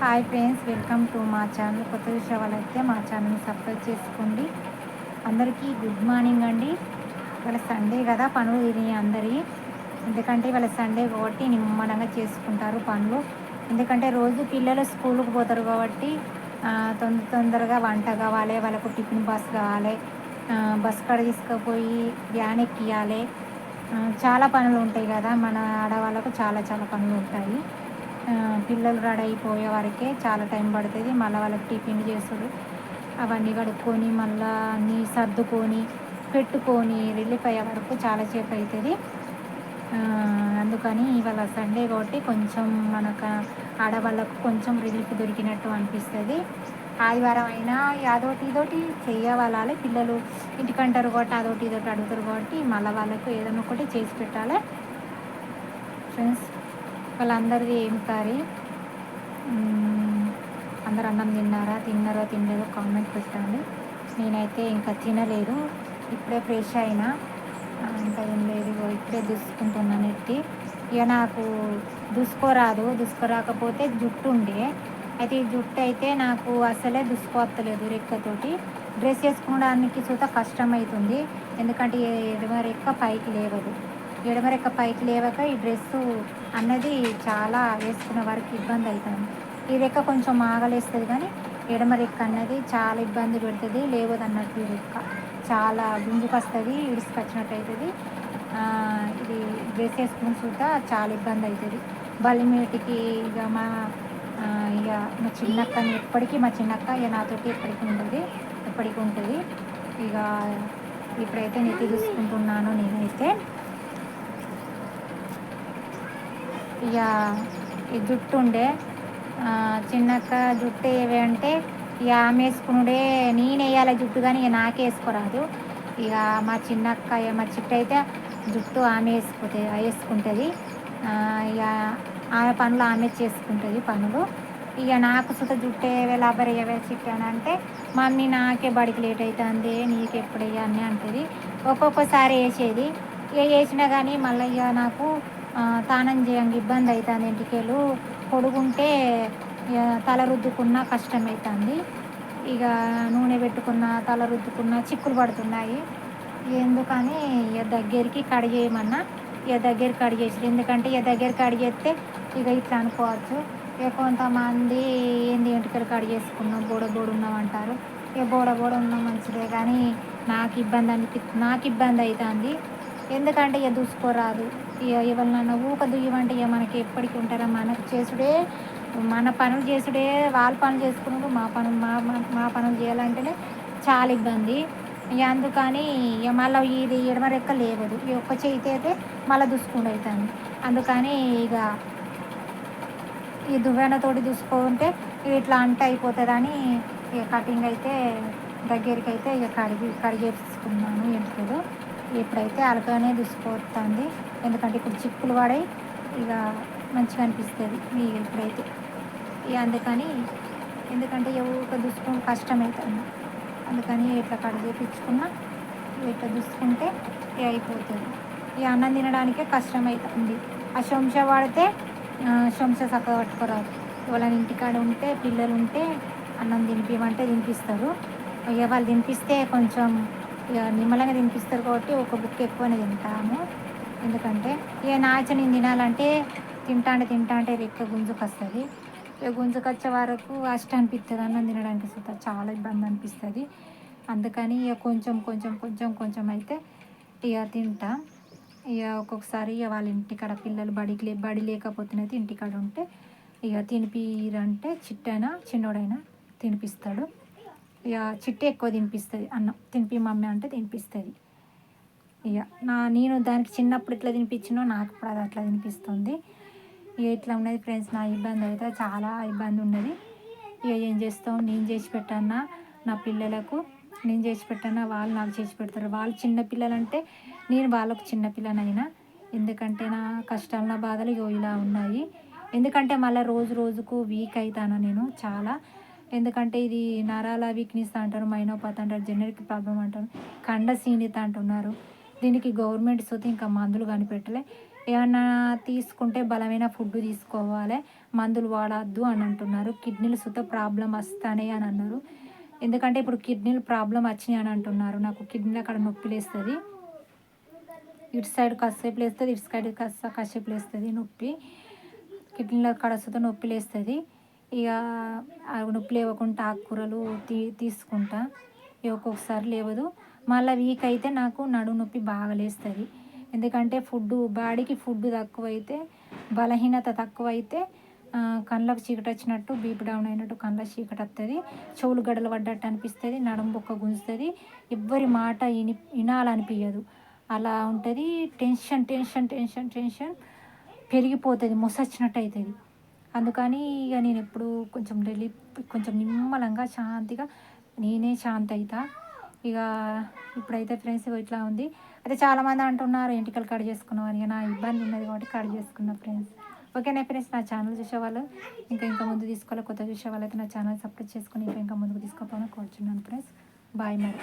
Hi friends welcome to మా channel కొత్త విషయాలు అయితే మా ఛానల్ని సబ్స్క్రైబ్ చేసుకోండి. అందరికీ గుడ్ మార్నింగ్ అండి. ఇవాళ సండే కదా పనులు తిని అందరి. ఎందుకంటే ఇవాళ సండే కాబట్టి నిమ్మనంగా చేసుకుంటారు పనులు. ఎందుకంటే రోజు పిల్లలు స్కూల్కి పోతారు కాబట్టి తొందర తొందరగా వంట కావాలి వాళ్ళకు టిఫిన్ బస్ కావాలి బస్ కాడ తీసుకుపోయి వ్యాన్ ఎక్కియాలి. చాలా పనులు ఉంటాయి కదా మన ఆడవాళ్ళకు చాలా చాలా పనులు ఉంటాయి. పిల్లలు రెడీ అయిపోయే వరకే చాలా టైం పడుతుంది. మళ్ళీ వాళ్ళకి టిఫిన్ చేస్తారు అవన్నీ కడుక్కొని మళ్ళీ అన్నీ సర్దుకొని పెట్టుకొని రిలీఫ్ అయ్యే వరకు చాలాసేపు అవుతుంది అందుకని ఇవాళ సండే కాబట్టి కొంచెం మనకు ఆడవాళ్ళకు కొంచెం రిలీఫ్ దొరికినట్టు అనిపిస్తుంది. ఆదివారం అయినా అదోటి ఇదోటి చెయ్యవాలి పిల్లలు ఇంటికంటారు కాబట్టి అదోటి ఇదోటి అడుగుతారు కాబట్టి మళ్ళీ వాళ్ళకు ఏదైనా ఒకటి చేసి పెట్టాలి. ఫ్రెండ్స్ వాళ్ళందరిది ఏం కర్రీ అందరు అన్నం తిన్నారా తిన్నారో తినలేదో కామెంట్ పెట్టండి నేనైతే ఇంకా తినలేదు ఇప్పుడే ఫ్రెష్ అయినా ఇంకా ఏం లేదు ఇప్పుడే దూసుకుంటున్నాను ఎత్తి ఇక నాకు దుసుకోరాదు దుసుకోరాకపోతే జుట్టు ఉండే అయితే ఈ జుట్టు అయితే నాకు అసలే దుసుకోవత్తలేదు రెక్కతోటి డ్రెస్ వేసుకోవడానికి చూత కష్టమవుతుంది ఎందుకంటే ఎడమ రెక్క పైకి లేవదు ఎడమరెక్క పైకి లేవక ఈ డ్రెస్సు అన్నది చాలా వేసుకున్న వారికి ఇబ్బంది అవుతుంది. ఈ రెక్క కొంచెం ఆగలేస్తుంది కానీ ఎడమ రెక్క అన్నది చాలా ఇబ్బంది పెడుతుంది. లేవదు అన్నట్టు ఈ రెక్క చాలా గుంజుకొస్తుంది ఇడుసుకొచ్చినట్టు అవుతుంది ఇది డ్రెస్ వేసుకుని చూద్దా చాలా ఇబ్బంది అవుతుంది. బలిమేటికి ఇక మా ఇక మా చిన్నక్కని ఎప్పటికీ మా చిన్నక్క ఇక నాతోటి ఎప్పటికీ ఉంటుంది ఎప్పటికీ ఉంటుంది. ఇక ఇప్పుడైతే నెత్తి చూసుకుంటున్నాను నేనైతే. ఇక ఈ జుట్టు ఉండే చిన్నక్క జుట్టు ఏవి అంటే ఇక ఆమె వేసుకునుడే నేను వేయాలి జుట్టు కానీ ఇక నాకే వేసుకోరాదు. ఇక మా చిన్నక్క మా చిట్టు అయితే జుట్టు ఆమె వేసుకుంటే వేసుకుంటుంది. ఇక ఆమె పనులు ఆమె చేసుకుంటుంది పనులు. ఇక నాకు సుత జుట్టు లాభర్ ఏవే చిట్టాను అంటే మమ్మీ నాకే బడికి లేట్ అవుతుంది నీకు ఎప్పుడు అని అంటుంది. ఒక్కొక్కసారి వేసేది. ఇక వేసినా కానీ మళ్ళీ ఇక నాకు తానం చేయంగా ఇబ్బంది అవుతుంది ఇంటికెళ్ళు పొడుగుంటే తల రుద్దుకున్నా కష్టమవుతుంది ఇక నూనె పెట్టుకున్న తల రుద్దుకున్న చిక్కులు పడుతున్నాయి. ఎందుకని ఇక దగ్గరికి కడిగేయమన్నా ఇక దగ్గరికి కడిగేసి ఎందుకంటే ఇక దగ్గరికి కడిగేస్తే ఇక ఇట్లా అనుకోవచ్చు. ఇక కొంతమంది ఏంది ఇంటికి కడిగేసుకున్నాం బోడ బోడ ఉన్నాం అంటారు ఇక బోడ బోడ ఉన్నాం మంచిదే కానీ నాకు ఇబ్బంది అనిపి నాకు ఇబ్బంది అవుతుంది ఎందుకంటే ఇక దూసుకోరాదు. ఇక ఎవరినన్నా ఊక దుయ్యమంటే ఇక మనకి ఎప్పటికీ ఉంటారా? మనకు చేసుడే మన పనులు చేసుడే వాళ్ళ పనులు చేసుకున్నప్పుడు మా పనులు మా మా పనులు చేయాలంటేనే చాలా ఇబ్బంది. ఇక అందుకని ఇక మళ్ళీ ఇది ఎడమరెక్క లేవదు. ఈ ఒక్క చేతి అయితే మళ్ళీ దుసుకుండా అవుతుంది అందుకని ఇక ఈ దువ్వెనతోటి దుసుకుంటే ఇట్లా అంట అయిపోతుందని ఇక కటింగ్ అయితే దగ్గరికి అయితే ఇక కడిగి కడిగేసుకున్నాను ఎందుకు ఇప్పుడైతే అలకనే దుసిపోతుంది ఎందుకంటే ఇప్పుడు చిక్కులు పడాయి ఇక మంచిగా అనిపిస్తుంది. మీ ఇప్పుడైతే. ఇక అందుకని ఎందుకంటే ఎవరు దుసుకుని కష్టమవుతుంది అందుకని ఇట్లా కట్ చేయించుకున్నా ఇట్లా దుసుకుంటే అయిపోతుంది. ఈ అన్నం తినడానికే కష్టమవుతుంది ఆ శంస వాడితే శంస చక్కగా పట్టుకోరాదు. వాళ్ళని ఇంటికాడ ఉంటే పిల్లలు ఉంటే అన్నం తినిపించమంటే తినిపిస్తారు. ఇక వాళ్ళు తినిపిస్తే కొంచెం నిమ్మలంగా తినిపిస్తారు కాబట్టి ఒక బుక్ ఎక్కువనే తింటాము. ఎందుకంటే ఇక నాచ నేను తినాలంటే తింటా తింటాంటే తింటా రెక్క గుంజుకు వస్తుంది ఇక గుంజుకు వచ్చే వరకు అష్ట అనిపిస్తుంది అన్నం తినడానికి సుతా చాలా ఇబ్బంది అనిపిస్తుంది. అందుకని ఇక కొంచెం కొంచెం కొంచెం కొంచెం అయితే ఇక తింటా. ఇక ఒక్కొక్కసారి ఇక వాళ్ళ ఇంటికాడ పిల్లలు బడికి లే బడి లేకపోతేనైతే ఇంటికాడ ఉంటే ఇక తినిపిరంటే చిట్టైనా చిన్నోడైనా తినిపిస్తాడు. ఇక చిట్టి ఎక్కువ తినిపిస్తుంది. అన్నం తినిపి మమ్మీ అంటే తినిపిస్తుంది. ఇక నా నేను దానికి చిన్నప్పుడు ఇట్లా తినిపించినో నాకు ఇప్పుడు అది అట్లా తినిపిస్తుంది. ఇక ఇట్లా ఉన్నది ఫ్రెండ్స్ నా ఇబ్బంది అయితే చాలా ఇబ్బంది ఉన్నది. ఇక ఏం చేస్తాం నేను చేసి పెట్టన్నా నా పిల్లలకు నేను చేసి పెట్టానా వాళ్ళు నాకు చేసి పెడతారు. వాళ్ళు చిన్నపిల్లలంటే నేను వాళ్ళకు చిన్నపిల్లనైనా ఎందుకంటే నా కష్టాలు నా బాధలు ఇలా ఉన్నాయి. ఎందుకంటే మళ్ళీ రోజు రోజుకు వీక్ అవుతాను నేను చాలా. ఎందుకంటే ఇది నరాల వీక్నెస్ అంటారు మైనోపాత్ అంటారు జెనరిక్ ప్రాబ్లం అంటారు కండ సీనిత అంటున్నారు. దీనికి గవర్నమెంట్ సొతే ఇంకా మందులు కనిపెట్టలే. ఏమన్నా తీసుకుంటే బలమైన ఫుడ్ తీసుకోవాలి మందులు వాడద్దు అని అంటున్నారు. కిడ్నీలు సుత ప్రాబ్లం వస్తానే అని అన్నారు. ఎందుకంటే ఇప్పుడు కిడ్నీలు ప్రాబ్లం వచ్చినాయి అని అంటున్నారు. నాకు కిడ్నీలు అక్కడ నొప్పి లేస్తుంది. ఇటు సైడ్ కసేపు లేస్తుంది ఇటు సైడ్ కాస్త కాసేపు లేస్తుంది నొప్పి. కిడ్నీలో అక్కడ సుత నొప్పి లేస్తుంది. ఇక నొప్పి లేవకుండా ఆకుకూరలు తీ తీసుకుంటా. ఒక్కొక్కసారి లేవదు. మళ్ళీ వీక్ అయితే నాకు నడుము నొప్పి బాగా లేస్తుంది. ఎందుకంటే ఫుడ్ బాడీకి ఫుడ్ తక్కువైతే బలహీనత తక్కువైతే కళ్ళకు చీకటి వచ్చినట్టు బీపీ డౌన్ అయినట్టు కళ్ళ చీకటి వస్తుంది చెవులు గడలు పడ్డట్టు అనిపిస్తుంది. నడుము బొక్క గుంజుతుంది. ఎవ్వరి మాట విని వినాలనిపించదు అలా ఉంటుంది. టెన్షన్ టెన్షన్ టెన్షన్ టెన్షన్ పెరిగిపోతుంది. మొసచ్చినట్టు అవుతుంది అందుకని ఇక నేను ఎప్పుడు కొంచెం రిలీ కొంచెం నిమ్మలంగా శాంతిగా నేనే శాంతి అవుతా ఇక ఇప్పుడైతే ఫ్రెండ్స్ ఇట్లా ఉంది. అయితే చాలామంది అంటున్నారు ఎంటికలు కట్ చేసుకున్నాం అని. ఇక నా ఇబ్బంది ఉన్నది కాబట్టి కట్ చేసుకున్నా ఫ్రెండ్స్ ఓకేనా ఫ్రెండ్స్ నా ఛానల్ చూసేవాళ్ళు. ఇంకా ఇంకా ముందు తీసుకోవాలి కొత్త చూసేవాళ్ళు అయితే నా ఛానల్ సపోర్ట్ చేసుకొని ఇంకా ఇంకా ముందుకు తీసుకోవాలని కోరుచున్నాను ఫ్రెండ్స్ బాయ్ మరి.